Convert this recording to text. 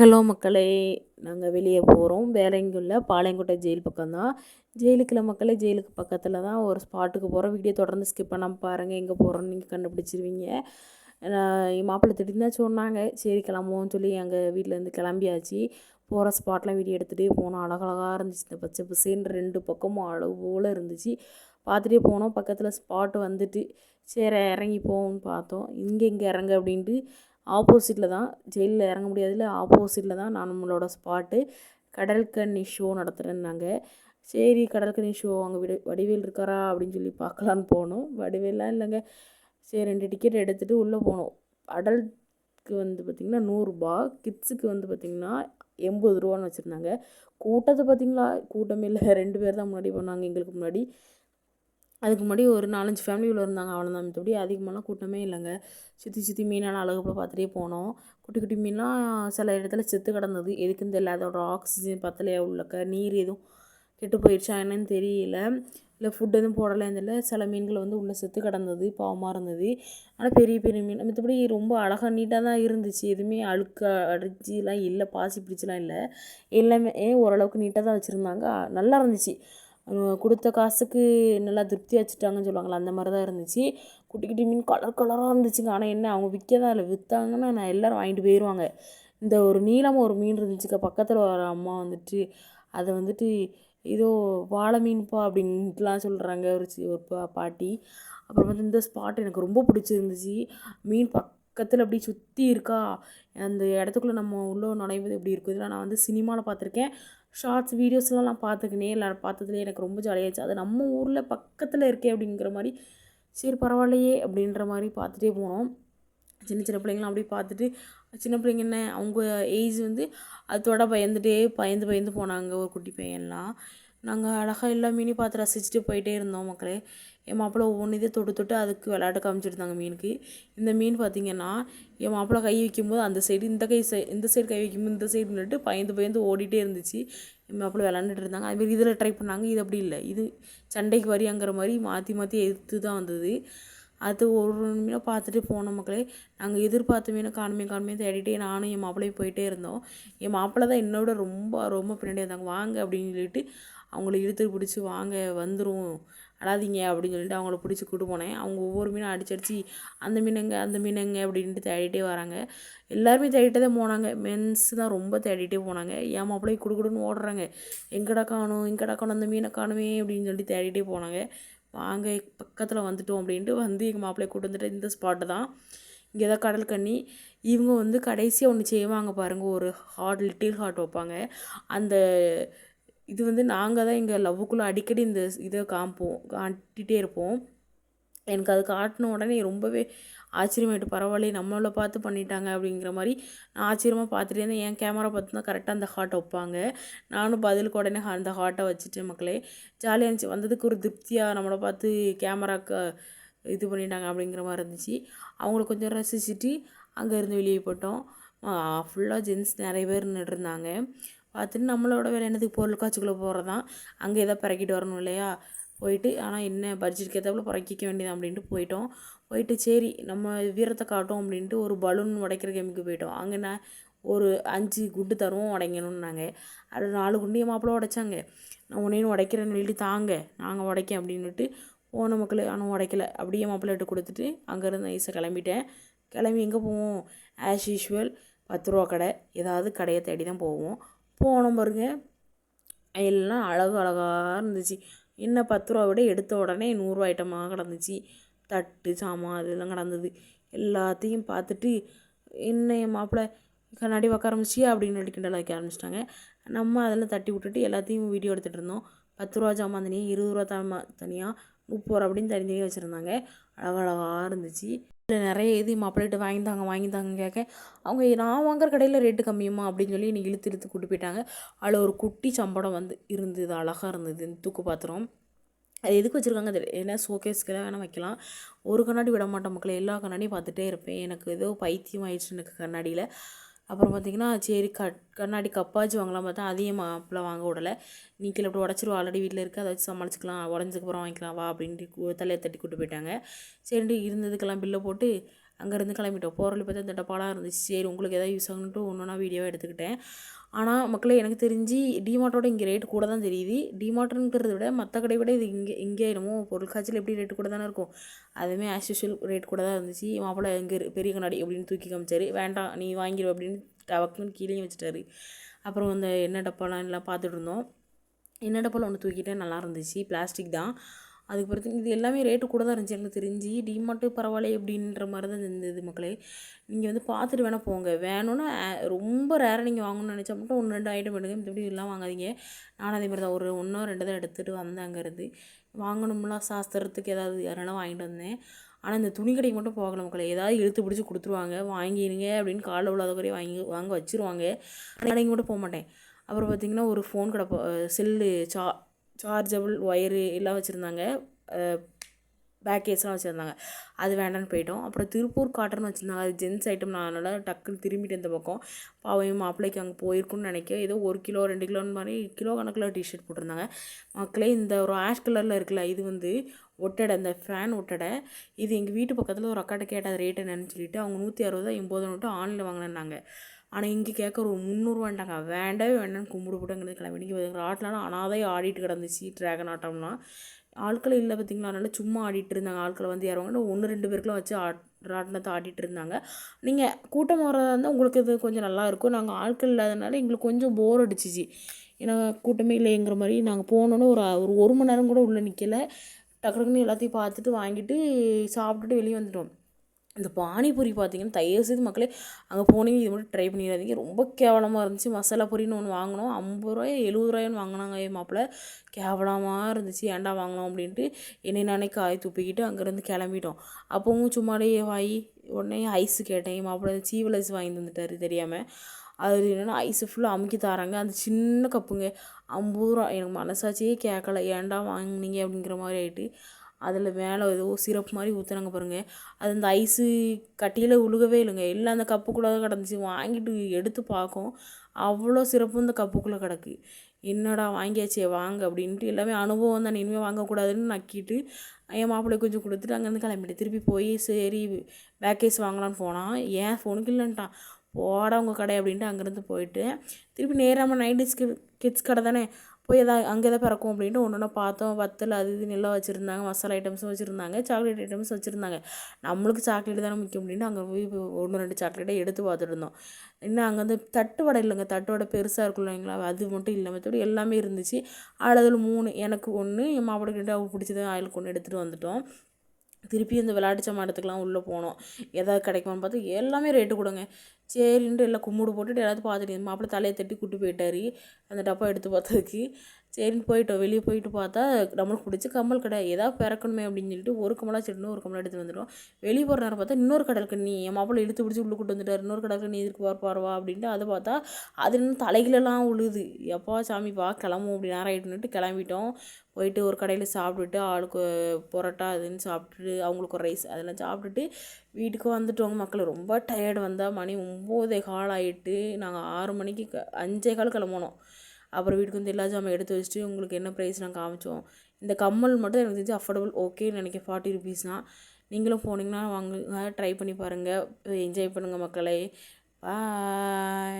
Hello மக்களே நாங்கள் வெளியே போகிறோம் வேற எங்கேயும் இல்லை பாளையங்கோட்டை ஜெயில் பக்கம்தான். ஜெயிலுக்குள்ள மக்களே ஜெயிலுக்கு பக்கத்தில் தான் ஒரு ஸ்பாட்டுக்கு போகிறோம் வீடியோ தொடர்ந்து ஸ்கிப் பண்ணாமல் பாருங்கள் எங்கே போகிறோன்னு நீங்கள் கண்டுபிடிச்சிருவீங்க. நான் என் மாப்பிள்ளை திடீர்னு தான் சொன்னாங்க. சரி கிளம்புவோம்னு சொல்லி எங்கள் வீட்டிலேருந்து கிளம்பியாச்சு. போகிற ஸ்பாட்லாம் வீடியோ எடுத்துகிட்டே போனோம். அழகழகாக இருந்துச்சு. இந்த பச்சை பசேன்னு ரெண்டு பக்கமும் அழகு போல் இருந்துச்சு. பார்த்துட்டே போனோம். பக்கத்தில் ஸ்பாட் வந்துட்டு சரி இறங்கி போவோம்னு பார்த்தோம். இங்கே இங்கே இறங்க அப்படின்ட்டு ஆப்போசிட்டில் தான் ஜெயிலில் இறங்க முடியாதுல ஆப்போசிட்டில் தான் நான் நம்மளோட ஸ்பாட்டு கடற்கண்ணி ஷோ நடத்துகிறேன்னாங்க சரி கடற்கண்ணி ஷோ அங்கே விட வடிவேல் இருக்காரா அப்படின்னு சொல்லி பார்க்கலான்னு போனோம். வடிவேலாம் இல்லைங்க. சரி ரெண்டு டிக்கெட் எடுத்துகிட்டு உள்ளே போனோம். அடல்ட்க்கு வந்து பார்த்திங்கன்னா நூறுரூபா கிட்ஸுக்கு வந்து பார்த்திங்கன்னா எண்பது ரூபான்னு வச்சுருந்தாங்க. கூட்டத்தை பார்த்திங்களா? கூட்டமே இல்லை. ரெண்டு பேர் தான் முன்னாடி போனாங்க. எங்களுக்கு முன்னாடி அதுக்கு முன்னாடி ஒரு நாலஞ்சு ஃபேமிலி உள்ள இருந்தாங்க. அவ்வளோதான் மற்றபடி அதிகமாகலாம் கூட்டமே இல்லைங்க. சுற்றி சுற்றி மீனெல்லாம் அழகுப்பட பார்த்துட்டே போனோம். குட்டி குட்டி மீன்லாம் சில இடத்துல செத்து கிடந்தது. எதுக்குன்னு தெரியல. அதோட ஆக்சிஜன் பத்தலையா உள்ளக்க? நீர் எதுவும் கெட்டு போயிடுச்சா என்னன்னு தெரியல. இல்லை ஃபுட் எதுவும் போடலைன்னு தெரியல. சில மீன்கள் வந்து உள்ளே செத்து கிடந்தது பாவமாக இருந்தது. ஆனால் பெரிய பெரிய மீன். மற்றபடி ரொம்ப அழகாக நீட்டாக தான் இருந்துச்சு. எதுவுமே அழுக்க அடிச்சுலாம் இல்லை. பாசி பிடிச்சிலாம் இல்லை. எல்லாமே ஓரளவுக்கு நீட்டாக தான் வச்சுருந்தாங்க. நல்லா இருந்துச்சு. கொடுத்த காசுக்கு நல்லா திருப்தி வச்சுட்டாங்கன்னு சொல்லுவாங்களே அந்த மாதிரி தான் இருந்துச்சு. குட்டி குட்டி மீன் கலர் கலராக இருந்துச்சுங்க. ஆனால் என்ன அவங்க விற்க தான் இல்லை. விற்றாங்கன்னா நான் எல்லோரும் வாங்கிட்டு போயிடுவாங்க இந்த ஒரு நீளமாக ஒரு மீன் இருந்துச்சுக்க பக்கத்தில் வர அம்மா வந்துட்டு அதை வந்துட்டு ஏதோ வாழை மீன்ப்பா அப்படின்ட்டுலாம் சொல்கிறாங்க ஒரு சி ஒரு பா பாட்டி. அப்புறம் வந்து இந்த ஸ்பாட் எனக்கு ரொம்ப பிடிச்சிருந்துச்சு. மீன் பக்கத்தில் அப்படி சுற்றி இருக்கா? அந்த இடத்துக்குள்ளே நம்ம உள்ளே நுழைவது எப்படி இருக்கும் இதெல்லாம் நான் வந்து சினிமாவில் பார்த்துருக்கேன். ஷார்ட்ஸ் வீடியோஸ்லாம் நான் பார்த்துக்கினே எல்லாரும் பார்த்ததுலேயே எனக்கு ரொம்ப ஜாலியாகிடுச்சு அது நம்ம ஊரில் பக்கத்தில் இருக்கே அப்படிங்கிற மாதிரி சரி பரவாயில்லையே அப்படின்ற மாதிரி பார்த்துட்டே போனோம். சின்ன சின்ன பிள்ளைங்களாம் அப்படியே பார்த்துட்டு சின்ன பிள்ளைங்க என்ன அவங்க ஏஜ் வந்து அதோட பயந்துட்டே பயந்து பயந்து போனாங்க ஒரு குட்டி பையன்லாம். நாங்கள் அழகாக எல்லா மீனையும் பார்த்து ரசிச்சுட்டு போயிட்டே இருந்தோம் மக்களே. என் மாப்பிள்ளை ஒவ்வொன்று இதே தொட்டு தொட்டு அதுக்கு விளையாட்டு காமிச்சிருந்தாங்க மீனுக்கு. இந்த மீன் பார்த்திங்கன்னா என் மாப்பிள்ளை கை வைக்கும்போது அந்த சைடு இந்த கை சை இந்த சைடு கை வைக்கும்போது இந்த சைடு நின்றுட்டு பயந்து பயந்து ஓடிட்டே இருந்துச்சு. என் மாப்பிள்ளை விளாண்டுட்டு இருந்தாங்க. அதுமாரி இதில் ட்ரை பண்ணாங்க. இது அப்படி இல்லை. இது சண்டைக்கு வரியாங்கிற மாதிரி மாற்றி மாற்றி எதிர்த்து தான் வந்தது. அது ஒரு மீனை பார்த்துட்டு போன மக்களே. நாங்கள் எதிர்பார்த்த மீனை காணுமே காணுமே தேடிட்டே நானும் என் மாப்பிள்ளையும் போயிட்டே இருந்தோம். என் மாப்பிள்ளை தான் என்னோட ரொம்ப ரொம்ப பின்னாடி இருந்தாங்க. வாங்க அப்படின்னு சொல்லிட்டு அவங்கள இழுத்து பிடிச்சி வாங்க வந்துடும் அழாதீங்க அப்படின்னு சொல்லிட்டு அவங்கள பிடிச்சி கூட்டு போனேன். அவங்க ஒவ்வொரு மீனும் அடிச்சு அடிச்சு அந்த மீனுங்க அந்த மீனுங்க அப்படின்ட்டு தேடிட்டே வராங்க. எல்லாருமே தேடிட்டே தான் போனாங்க. மென்ஸ் தான் ரொம்ப தேடிட்டே போனாங்க. ஏன் மாப்பிளைய கொடுக்குடுன்னு ஓடுறாங்க. எங்கடா காணும் எங்கடா காணும் அந்த மீனை காணுமே அப்படின்னு சொல்லி தேடிட்டே போனாங்க. வாங்க பக்கத்தில் வந்துட்டோம் அப்படின்ட்டு வந்து எங்கள் மாப்பிள்ளையை கூட்டு வந்துட்டு இந்த ஸ்பாட்டு தான். இங்கே தான் கடல் கண்ணி. இவங்க வந்து கடைசியாக ஒன்று செய்வாங்க பாருங்கள் ஒரு ஹார்ட் லிட்டில் ஹார்ட் வைப்பாங்க. அந்த இது வந்து நாங்கள் தான் எங்கள் லவ்வுக்குள்ளே அடிக்கடி இந்த இதை காமிப்போம் காட்டிகிட்டே இருப்போம். எனக்கு அது காட்டின உடனே ரொம்பவே ஆச்சரியமாயிட்டு பரவாயில்லையே நம்மளை பார்த்து பண்ணிட்டாங்க அப்படிங்கிற மாதிரி நான் ஆச்சரியமாக பார்த்துட்டே இருந்தேன். என் கேமரா பார்த்து தான் கரெக்டாக அந்த ஹார்ட் வைப்பாங்க. நானும் பதிலுக்கு உடனே அந்த ஹார்ட்டை வச்சுட்டு மக்களே ஜாலியாக இருந்துச்சு. வந்ததுக்கு ஒரு திருப்தியாக நம்மளை பார்த்து கேமராக்கு இது பண்ணிட்டாங்க அப்படிங்கிற மாதிரி இருந்துச்சு. அவங்கள கொஞ்சம் ரசிச்சுட்டு அங்கேருந்து வெளியே போட்டோம் ஃபுல்லாக ஜென்ஸ் நிறைய பேர் நின்றுருந்தாங்க பார்த்துட்டு நம்மளோட வேலை என்னதுக்கு பொருள் காட்சிக்குள்ளே போகிறது தான் அங்கே எதாவது பிறக்கிட்டு வரணும் இல்லையா? போயிட்டு ஆனால் என்ன பட்ஜெட்டுக்கு ஏற்றாப்புல பிறக்கிக்க வேண்டியது அப்படின்ட்டு போயிட்டோம். போயிட்டு சரி நம்ம வீரத்தை காட்டும் அப்படின்ட்டு ஒரு பலூன் உடைக்கிற கேமுக்கு போயிட்டோம். அங்கே நான் ஒரு அஞ்சு குண்டு தருவோம் உடைங்கணுன்னாங்க அது நாலு குண்டையும் மாப்பிள்ள உடைச்சாங்க. நான் உன்னையும் உடைக்கிறேன்னு சொல்லி தாங்க நாங்கள் உடைக்கேன் அப்படின்னுட்டு போன மக்கள் ஆனால் உடைக்கல. அப்படியே மாப்பிள்ளைட்டு கொடுத்துட்டு அங்கேருந்து ஐஸை கிளம்பிட்டேன். கிளம்பி எங்கே போவோம்? ஆஸ் யூஷுவல் பத்து ரூபா கடை. ஏதாவது கடையை தேடி தான் போவோம். போனோம் பாருங்க. எல்லாம் அழகு அழகாக இருந்துச்சு. என்ன பத்து ரூபா விட எடுத்த உடனே நூறுரூவா ஐட்டமாக கிடந்துச்சு. தட்டு சாமான் அதெல்லாம் கிடந்தது. எல்லாத்தையும் பார்த்துட்டு என்ன என் மாப்பிள்ளை கண்ணாடி பார்க்க ஆரம்பிச்சியா அப்படின்னு கிண்டல் வைக்க ஆரம்பிச்சிட்டாங்க. நம்ம அதெல்லாம் தட்டி விட்டுட்டு எல்லாத்தையும் வீடியோ எடுத்துகிட்டு இருந்தோம். பத்து ரூபா ஜாமான் தனியாக இருபது ரூபா தாமா தனியாக முப்பது ரூபா அப்படின்னு தனித்தனியாக வச்சுருந்தாங்க. அழகழகாக இருந்துச்சு. இதில் நிறைய இது மாப்பிள்ளைகிட்ட வாங்கிந்தாங்க வாங்கிந்தாங்க கேட்க அவங்க நான் வாங்குற கடையில் ரேட்டு கம்மியுமா? அப்படின்னு சொல்லி என்னை இழுத்து இழுத்து கூட்டு போயிட்டாங்க. அதில் ஒரு குட்டி சம்படம் வந்து இருந்தது அழகாக இருந்தது இந்த தூக்கு பாத்திரம். அது எதுக்கு வச்சுருக்காங்க தெரியல. ஏன்னா ஷோகேஸ்க்கெல்லாம் வேணால் வைக்கலாம். ஒரு கண்ணாடி விட மாட்டேன் மக்களை. எல்லா கண்ணாடியும் பார்த்துட்டே இருப்பேன். எனக்கு ஏதோ பைத்தியம் ஆயிடுச்சு எனக்கு கண்ணாடியில். அப்புறம் பார்த்திங்கன்னா சரி க கண்ணாடி கப்பாச்சு வாங்கலாம் பார்த்தா அதையும் மாப்பிள்ள வாங்க விடலை. நீக்கில் அப்படி இப்படி ஆல்ரெடி வீட்டில் இருக்குது அதை வச்சு சமாளிச்சிக்கலாம். உடஞ்சதுக்கப்புறம் வாங்கிக்கலாம் வா அப்படின்ட்டு தலையை தட்டி கூட்டு போயிட்டாங்க. சரின்ட்டு இருந்ததுக்கெல்லாம் பில்லை போட்டு அங்கேருந்து கிளம்பிட்டோம். போகிற பார்த்து பார்த்தா டப்பாலாம் இருந்துச்சு. சரி உங்களுக்கு எதாவது யூஸ் ஆகணுன்ட்டு ஒன்று ஒன்றா வீடியோவாக எடுத்துக்கிட்டேன். ஆனால் மக்களே எனக்கு தெரிஞ்சு டிமார்ட்டோட இங்கே ரேட் கூட தான் தெரியுது. டிமார்ட்டுங்கிறத விட மற்ற கடை விட இது இங்கே இங்கே என்னமோ பொருட்காட்சியில் எப்படி ரேட்டு கூட தானே இருக்கும். அதுவுமே ஆஸ் யூஷுவல் ரேட் கூட தான் இருந்துச்சு. மாப்பிள்ளை எங்கே பெரிய கண்ணாடி அப்படின்னு தூக்கி காமிச்சாரு. வேண்டாம் நீ வாங்கிடுவ அப்படின்னு டவக்குன்னு கீழே வச்சுட்டாரு. அப்புறம் அந்த எண்ணெய் டப்பாலாம் எல்லாம் பார்த்துட்டு இருந்தோம். எண்ணெய் டப்பாவில் ஒன்று தூக்கிட்டேன். நல்லா இருந்துச்சு. பிளாஸ்டிக் தான். அதுக்கு பிறகு இது எல்லாமே ரேட்டு கூட தான் இருந்துச்சு. எனக்கு தெரிஞ்சு டிமார்ட்டு பரவாயில்ல அப்படின்ற மாதிரி தான் இருந்தது மக்களே. நீங்கள் வந்து பார்த்துட்டு வேணால் போங்க. வேணும்னா ரொம்ப ரேராக நீங்கள் வாங்கணும்னு நினச்சா மட்டும் ஒன்று ரெண்டு ஐட்டம் எடுங்க. மற்றபடி எல்லாம் வாங்காதீங்க. நானும் அதே மாதிரி தான் ஒரு ஒன்றோ ரெண்டு தான் எடுத்துகிட்டு வந்தேன் அங்கேருந்து வாங்கணும்லாம் சாஸ்திரத்துக்கு ஏதாவது யாரெல்லாம் வாங்கிட்டு வந்தேன். ஆனால் இந்த துணி கடைக்கு மட்டும் போகல மக்களை. ஏதாவது இழுத்து பிடிச்சி கொடுத்துருவாங்க. வாங்கிடுங்க அப்படின்னு காலில் உள்ளாத குறைய வாங்கி வாங்க வச்சுருவாங்க. கடைக்கு மட்டும் போக மாட்டேன். அப்புறம் பார்த்திங்கன்னா ஒரு ஃபோன் கடை செல்லு சா சார்ஜபிள் ஒயரு எல்லாம் வச்சுருந்தாங்க. பேக் கேஸ்லாம் வச்சுருந்தாங்க. அது வேண்டான்னு போயிட்டோம். அப்புறம் திருப்பூர் காட்டன் வச்சுருந்தாங்க. அது ஜென்ஸ் ஐட்டம் நான் அதனால் டக்குன்னு திரும்பிட்டு இந்த பக்கம். பாவையும் மாப்பிள்ளைக்கு அங்கே போயிருக்குன்னு நினைக்கிறேன் ஏதோ ஒரு கிலோ ரெண்டு கிலோன்னு மாதிரி கிலோ கணக்கில் டிஷர்ட் போட்டிருந்தாங்க. மக்களே இந்த ஒரு ஆஷ் கலரில் இருக்குல்ல இது வந்து ஒட்டடை இந்த ஃபேன் ஒட்டடை. இது எங்கள் வீட்டு பக்கத்தில் ஒரு அக்காட்ட கேட்டால் ரேட் என்னன்னு சொல்லிட்டு. அவங்க நூற்றி அறுபது எண்பது நோட்டு ஆன்லைனில் வாங்கினாங்க ஆனால் இங்கே கேட்க ஒரு முந்நூறுவாண்டாங்க வேண்டவே வேண்டாம்னு கும்பிடு போட்டுங்கிறது கிளம்பி. இன்றைக்கி ஆட்டலாம் அனாதை ஆடிட்டு கிடந்துச்சு ட்ராகன் ஆட்டம்லாம் ஆட்கள் இல்லை பார்த்திங்களா அதனால் சும்மா ஆடிட்டு இருந்தாங்க. ஆட்களை வந்து இறவாங்க ஒன்று ரெண்டு பேருக்குலாம் வச்சு ஆட் ராட்டினத்தை ஆடிட்டு இருந்தாங்க. நீங்கள் கூட்டம் வரதா இருந்தால் உங்களுக்கு இது கொஞ்சம் நல்லா இருக்கும். நாங்கள் ஆட்கள் இல்லாதனால எங்களுக்கு கொஞ்சம் போர் அடிச்சிச்சு. ஏன்னா கூட்டமே இல்லைங்கிற மாதிரி நாங்கள் போனோன்னே ஒரு ஒரு ஒரு மணி நேரம் கூட உள்ளே நிற்கலை டக்கு டக்குன்னு எல்லாத்தையும் பார்த்துட்டு வாங்கிட்டு சாப்பிட்டுட்டு வெளியே வந்துட்டோம். இந்த பானிபூரி பார்த்தீங்கன்னா தயவு செய்து மக்களே அங்கே போனீங்க இது மட்டும் ட்ரை பண்ணிடாதீங்க. ரொம்ப கேவலமாக இருந்துச்சு. மசாலா பொரின்னு ஒன்று வாங்கினோம். ஐம்பது ரூபாய் எழுபது ரூபாய்னு வாங்கினாங்க என் மாப்பிள்ள கேவலமாக இருந்துச்சு. ஏன்டா வாங்கினோம் அப்படின்ட்டு என்னை நானே காய் துப்பிக்கிட்டு அங்கேருந்து கிளம்பிட்டோம். அப்போவும் சும்மாடியே வாய். உடனே ஐஸ் கேட்டேன். என் மாப்பிள்ள சீவல் ஐஸ் வாங்கி வந்துட்டார் தெரியாமல் அது என்னென்னா ஐஸு ஃபுல்லாக அமுக்கி தராங்க. அந்த சின்ன கப்புங்க. ஐம்பது ரூபா. எனக்கு மனசாட்சியே கேட்கல ஏன்டா வாங்கினீங்க அப்படிங்கிற மாதிரி ஆகிட்டு அதில் மேலே ஏதோ சிரப் மாதிரி ஊற்றுனாங்க பாருங்கள் அது அந்த ஐஸு கட்டியில் உழுகவே இல்லைங்க. எல்லாம் அந்த கப்புக்குள்ளே தான் கிடந்துச்சு. வாங்கிட்டு எடுத்து பார்க்கும். அவ்வளோ சிறப்பு இந்த கப்புக்குள்ளே கிடக்கு. என்னடா வாங்கியாச்சே வாங்க அப்படின்ட்டு எல்லாமே அனுபவம் தான். இனிமேல் வாங்கக்கூடாதுன்னு நக்கிட்டு என் மாப்பிள்ளை கொஞ்சம் கொடுத்துட்டு அங்கேருந்து கிளம்பிட்டு திருப்பி போய் சரி பேக்கேஸ் வாங்கலான்னு போனான் ஏன் ஃபோனுக்கு இல்லைன்ட்டான். போட உங்கள் கடை அப்படின்ட்டு அங்கேருந்து போயிட்டு திருப்பி நேராமல் நைன்டிஸ் கிட்ஸ் கடை தானே. போய் எதாவது அங்கே எதாவது பிறக்கும் அப்படின்ட்டு ஒன்று ஒன்றா பார்த்தோம். வத்தல் அது இது எல்லாம் வச்சுருந்தாங்க. மசாலா ஐட்டம்ஸும் வச்சுருந்தாங்க. சாக்லேட் ஐட்டம்ஸ் வச்சுருந்தாங்க. நம்மளுக்கு சாக்லேட் தானே முக்கியம் அப்படின்ட்டு அங்கே போய் ஒன்று ரெண்டு சாக்லேட்டை எடுத்து பார்த்துட்டு இருந்தோம். இன்னும் அங்கே வந்து தட்டு வடை இல்லைங்க. தட்டு வடை பெருசாக இருக்கும் இல்லைங்களா? அது மட்டும் இல்லை மற்றபடி எல்லாமே இருந்துச்சு. அதில் மூணு எனக்கு ஒன்று என் மாப்பிள்ளை கிட்ட அவள் பிடிச்சது ஆயிலுக்கு ஒன்று எடுத்துகிட்டு வந்துட்டோம். திருப்பி இந்த விளையாட்டு சாமான் இடத்துக்குலாம் உள்ளே போனோம் எதாவது கிடைக்குமான்னு பார்த்து எல்லாமே ரேட்டு கொடுங்க. சரின்ட்டு எல்லாம் கும்பிடு போட்டுட்டு எல்லாத்தையும் பார்த்துட்டு மாப்பிள்ளை தலையை தட்டி கூட்டு போயிட்டாரு. அந்த டப்பா எடுத்து பார்த்ததுக்கு சரின்னு போயிட்டோம். வெளியே போயிட்டு பார்த்தா நம்மளுக்கு பிடிச்ச கம்மல் கடை. ஏதாவது பிறக்கணுமே அப்படின்னு சொல்லிட்டு ஒரு கமலாக செடினு ஒரு கமலா எடுத்து வந்துடும் வெளியே போகிற நேரம் பார்த்தா இன்னொரு கடலுக்கு நீ என் மாப்பிள்ளை இழுத்து பிடிச்சி உள்ளே கூட்டு வந்துட்டார். இன்னொரு கடலுக்கு நீ இதுக்கு பாருவா அப்படின்ட்டு அதை பார்த்தா அது இன்னும் தலைகளெல்லாம் உழுது. எப்பா சாமி பா கிளம்பும் அப்படி நேரம் ஆகிட்டுன்னுட்டு கிளம்பிட்டோம். போயிட்டு ஒரு கடையில் சாப்பிட்டுட்டு ஆளுக்கு பரோட்டா அதுன்னு சாப்பிட்டுட்டு அவங்களுக்கு ஒரு ரைஸ் அதெல்லாம் சாப்பிட்டுட்டு வீட்டுக்கு வந்துட்டோங்க மக்கள் ரொம்ப டயர்டு வந்தால் மணி ஒம்போதே கால் ஆகிட்டு நாங்கள் ஆறு மணிக்கு க அஞ்சே கால் கிளம்பணும் அப்புறம் வீட்டுக்கு வந்து எல்லா ஜாமான் எடுத்து வச்சுட்டு உங்களுக்கு என்ன ப்ரைஸ் நாங்கள் காமிச்சோம். இந்த கம்மல் மட்டும் எனக்கு தெரிஞ்சு அஃபோர்டபுள் ஓகேன்னு நினைக்கிறேன். ஃபார்ட்டி ருபீஸ் தான் நீங்களும் போனீங்கன்னா வாங்குங்க ட்ரை பண்ணி பாருங்கள் என்ஜாய் பண்ணுங்கள் மக்களே. பாய்